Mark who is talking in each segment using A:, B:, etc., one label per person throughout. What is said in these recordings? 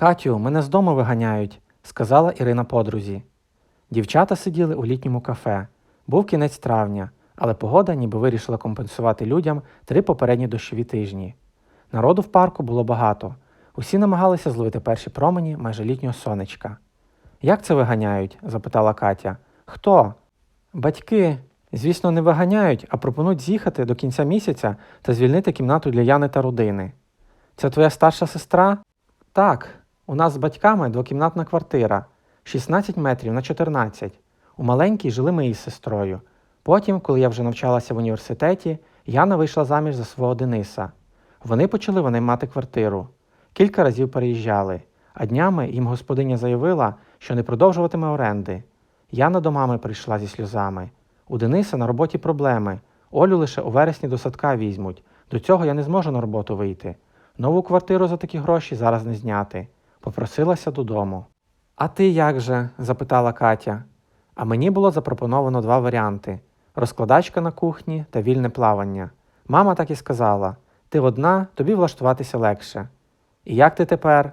A: Катю, мене з дому виганяють, сказала Ірина подрузі. Дівчата сиділи у літньому кафе. Був кінець травня, але погода ніби вирішила компенсувати людям три попередні дощові тижні. Народу в парку було багато. Усі намагалися зловити перші промені майже літнього сонечка. Як це виганяють? запитала Катя. Хто? Батьки, звісно, не виганяють, а пропонують з'їхати до кінця місяця та звільнити кімнату для Яни та родини. Це твоя старша сестра? Так, у нас з батьками двокімнатна квартира, 16 метрів на 14. У маленькій жили ми із сестрою. Потім, коли я вже навчалася в університеті, Яна вийшла заміж за свого Дениса. Вони почали винаймати квартиру. Кілька разів переїжджали, а днями їм господиня заявила, що не продовжуватиме оренди. Яна до мами прийшла зі сльозами. У Дениса на роботі проблеми. Олю лише у вересні до садка візьмуть. До цього я не зможу на роботу вийти. Нову квартиру за такі гроші зараз не зняти. Попросилася додому. А ти як же? запитала Катя. А мені було запропоновано два варіанти: розкладачка на кухні та вільне плавання. Мама так і сказала: ти одна, тобі влаштуватися легше. І як ти тепер?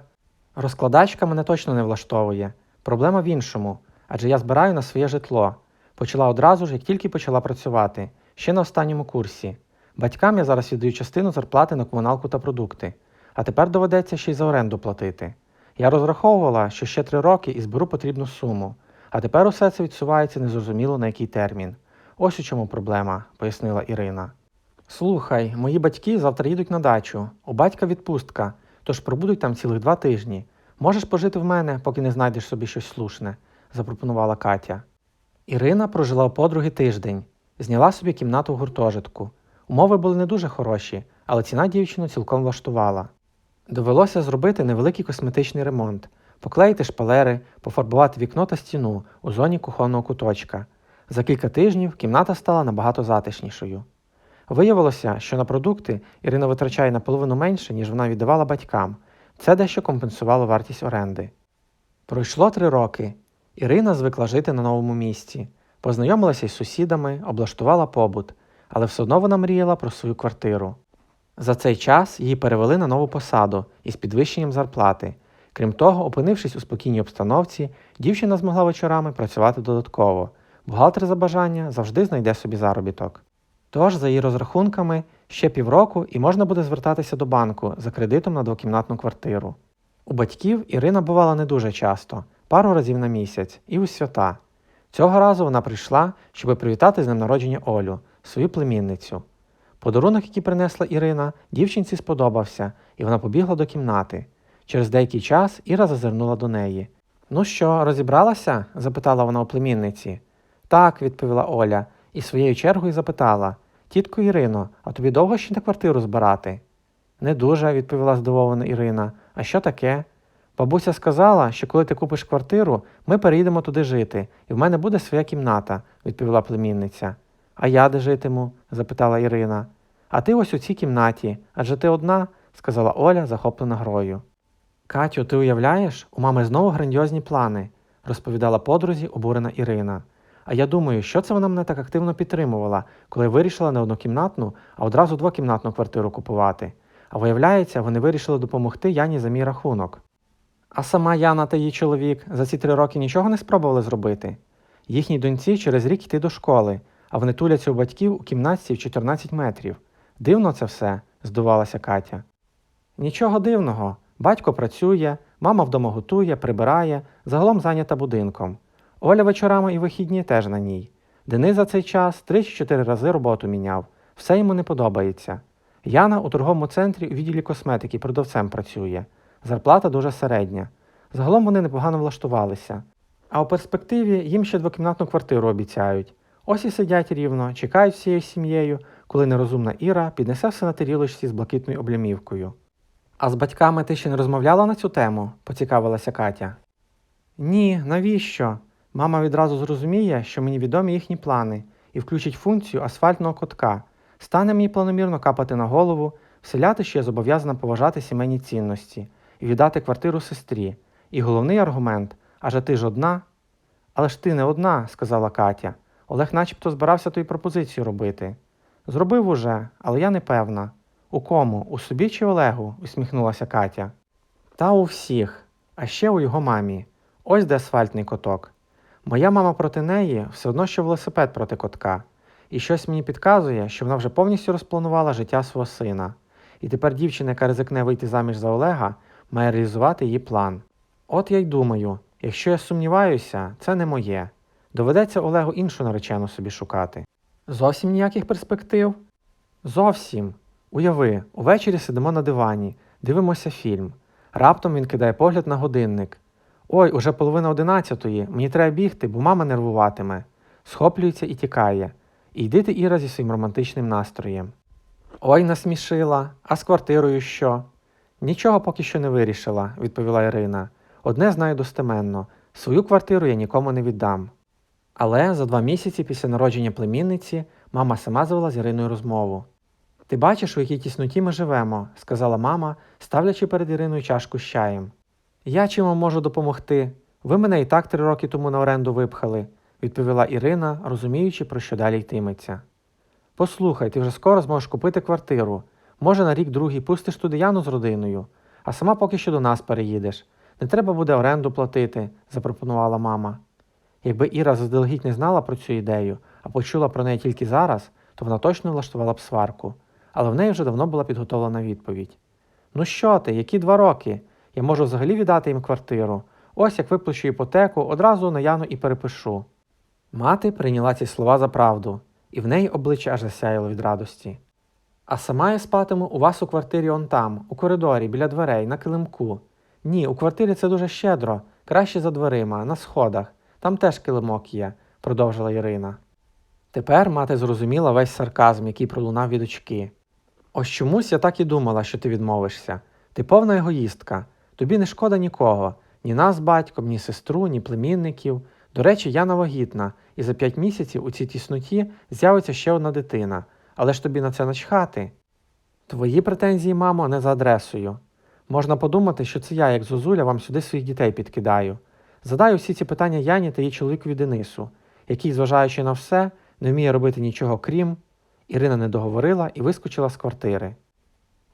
A: Розкладачка мене точно не влаштовує. Проблема в іншому, адже я збираю на своє житло. Почала одразу ж, як тільки почала працювати, ще на останньому курсі. Батькам я зараз віддаю частину зарплати на комуналку та продукти, а тепер доведеться ще й за оренду платити. Я розраховувала, що ще три роки і зберу потрібну суму, а тепер усе це відсувається незрозуміло на який термін. Ось у чому проблема, пояснила Ірина. Слухай, мої батьки завтра їдуть на дачу. У батька відпустка, тож пробудуть там цілих два тижні. Можеш пожити в мене, поки не знайдеш собі щось слушне, запропонувала Катя. Ірина прожила у подруги тиждень, зняла собі кімнату в гуртожитку. Умови були не дуже хороші, але ціна дівчину цілком влаштувала. Довелося зробити невеликий косметичний ремонт, поклеїти шпалери, пофарбувати вікно та стіну у зоні кухонного куточка. За кілька тижнів кімната стала набагато затишнішою. Виявилося, що на продукти Ірина витрачає наполовину менше, ніж вона віддавала батькам. Це дещо компенсувало вартість оренди. Пройшло три роки. Ірина звикла жити на новому місці, познайомилася із сусідами, облаштувала побут, але все одно вона мріяла про свою квартиру. За цей час її перевели на нову посаду із підвищенням зарплати. Крім того, опинившись у спокійній обстановці, дівчина змогла вечорами працювати додатково. Бухгалтер за бажання завжди знайде собі заробіток. Тож, за її розрахунками, ще півроку і можна буде звертатися до банку за кредитом на двокімнатну квартиру. У батьків Ірина бувала не дуже часто, пару разів на місяць, і у свята. Цього разу вона прийшла, щоб привітати з ним народження Олю, свою племінницю. Подарунок, який принесла Ірина, дівчинці сподобався, і вона побігла до кімнати. Через деякий час Іра зазирнула до неї. Ну що, розібралася? запитала вона у племінниці. Так, відповіла Оля, і своєю чергою запитала Тітко Ірино, а тобі довго ще на квартиру збирати? Не дуже, відповіла здивована Ірина. А що таке? Бабуся сказала, що коли ти купиш квартиру, ми переїдемо туди жити, і в мене буде своя кімната, відповіла племінниця. А я де житиму? запитала Ірина. А ти ось у цій кімнаті, адже ти одна, сказала Оля, захоплена грою. Катю, ти уявляєш, у мами знову грандіозні плани, розповідала подрузі обурена Ірина. А я думаю, що це вона мене так активно підтримувала, коли вирішила не однокімнатну, а одразу двокімнатну квартиру купувати. А виявляється, вони вирішили допомогти Яні за мій рахунок. А сама Яна та її чоловік за ці три роки нічого не спробували зробити. Їхній доньці через рік йти до школи, а вони туляться у батьків у кімнатці в 14 метрів. Дивно це все, здувалася Катя. Нічого дивного. Батько працює, мама вдома готує, прибирає, загалом зайнята будинком. Оля вечорами і вихідні теж на ній. Денис за цей час три чи чотири рази роботу міняв. Все йому не подобається. Яна у торговому центрі у відділі косметики продавцем працює. Зарплата дуже середня. Загалом вони непогано влаштувалися. А у перспективі їм ще двокімнатну квартиру обіцяють. Ось і сидять рівно, чекають всією сім'єю, коли нерозумна Іра піднесе все на тарілочці з блакитною облямівкою. А з батьками ти ще не розмовляла на цю тему? поцікавилася Катя. Ні, навіщо? Мама відразу зрозуміє, що мені відомі їхні плани, і включить функцію асфальтного котка. Стане мені планомірно капати на голову, вселяти, що я зобов'язана поважати сімейні цінності і віддати квартиру сестрі. І головний аргумент аже ти ж одна? Але ж ти не одна, сказала Катя. Олег начебто збирався й пропозицію робити. Зробив уже, але я не певна. У кому? У собі чи Олегу? усміхнулася Катя. Та у всіх. А ще у його мамі. Ось де асфальтний коток. Моя мама проти неї все одно, що велосипед проти котка. І щось мені підказує, що вона вже повністю розпланувала життя свого сина. І тепер дівчина, яка ризикне вийти заміж за Олега, має реалізувати її план. От я й думаю, якщо я сумніваюся, це не моє. Доведеться Олегу іншу наречену собі шукати. Зовсім ніяких перспектив? Зовсім. Уяви, увечері сидимо на дивані, дивимося фільм. Раптом він кидає погляд на годинник. Ой, уже половина одинадцятої, мені треба бігти, бо мама нервуватиме. Схоплюється і тікає. І йди ти Іра зі своїм романтичним настроєм. Ой, насмішила, а з квартирою що? Нічого поки що не вирішила, відповіла Ірина. Одне знаю достеменно свою квартиру я нікому не віддам. Але за два місяці після народження племінниці мама сама завела з Іриною розмову. Ти бачиш, у якій тісноті ми живемо, сказала мама, ставлячи перед Іриною чашку з чаєм. Я чим вам можу допомогти? Ви мене і так три роки тому на оренду випхали, відповіла Ірина, розуміючи, про що далі йтиметься. Послухай, ти вже скоро зможеш купити квартиру. Може, на рік другий пустиш туди Яну з родиною, а сама поки що до нас переїдеш. Не треба буде оренду платити, запропонувала мама. Якби Іра заздалегідь не знала про цю ідею, а почула про неї тільки зараз, то вона точно влаштувала б сварку, але в неї вже давно була підготовлена відповідь. Ну що ти, які два роки? Я можу взагалі віддати їм квартиру. Ось як виплачу іпотеку, одразу на Яну і перепишу. Мати прийняла ці слова за правду, і в неї обличчя аж засяяло від радості. А сама я спатиму у вас у квартирі он там, у коридорі, біля дверей, на килимку. Ні, у квартирі це дуже щедро, краще за дверима, на сходах. Там теж килимок є, продовжила Ірина. Тепер мати зрозуміла весь сарказм, який пролунав від очки. Ось чомусь я так і думала, що ти відмовишся. Ти повна егоїстка. Тобі не шкода нікого, ні нас з батьком, ні сестру, ні племінників. До речі, я вагітна, і за п'ять місяців у цій тісноті з'явиться ще одна дитина. Але ж тобі на це начхати. Твої претензії, мамо, не за адресою. Можна подумати, що це я, як Зозуля, вам сюди своїх дітей підкидаю. Задаю всі ці питання Яні та її чоловікові Денису, який, зважаючи на все, не вміє робити нічого крім. Ірина не договорила і вискочила з квартири.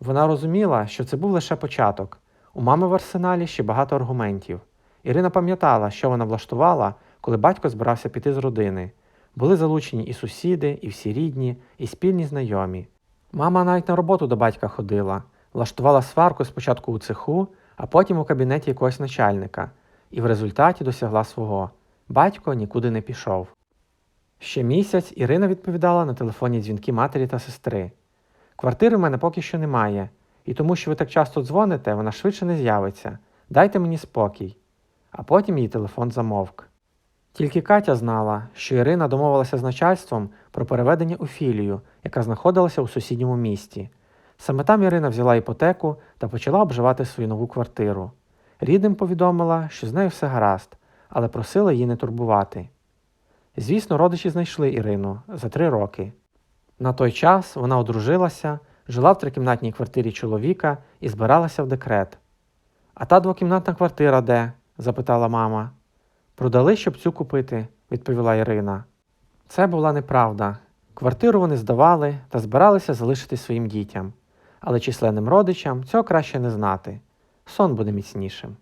A: Вона розуміла, що це був лише початок. У мами в арсеналі ще багато аргументів. Ірина пам'ятала, що вона влаштувала, коли батько збирався піти з родини. Були залучені і сусіди, і всі рідні, і спільні знайомі. Мама навіть на роботу до батька ходила, влаштувала сварку спочатку у цеху, а потім у кабінеті якогось начальника, і в результаті досягла свого. Батько нікуди не пішов. Ще місяць Ірина відповідала на телефонні дзвінки матері та сестри. Квартири в мене поки що немає, і тому, що ви так часто дзвоните, вона швидше не з'явиться. Дайте мені спокій. А потім її телефон замовк. Тільки Катя знала, що Ірина домовилася з начальством про переведення у філію, яка знаходилася у сусідньому місті. Саме там Ірина взяла іпотеку та почала обживати свою нову квартиру. Рідним повідомила, що з нею все гаразд, але просила її не турбувати. Звісно, родичі знайшли Ірину за три роки. На той час вона одружилася, жила в трикімнатній квартирі чоловіка і збиралася в декрет. А та двокімнатна квартира де? запитала мама. Продали, щоб цю купити, відповіла Ірина. Це була неправда. Квартиру вони здавали та збиралися залишити своїм дітям, але численним родичам цього краще не знати. Сон буде міцнішим.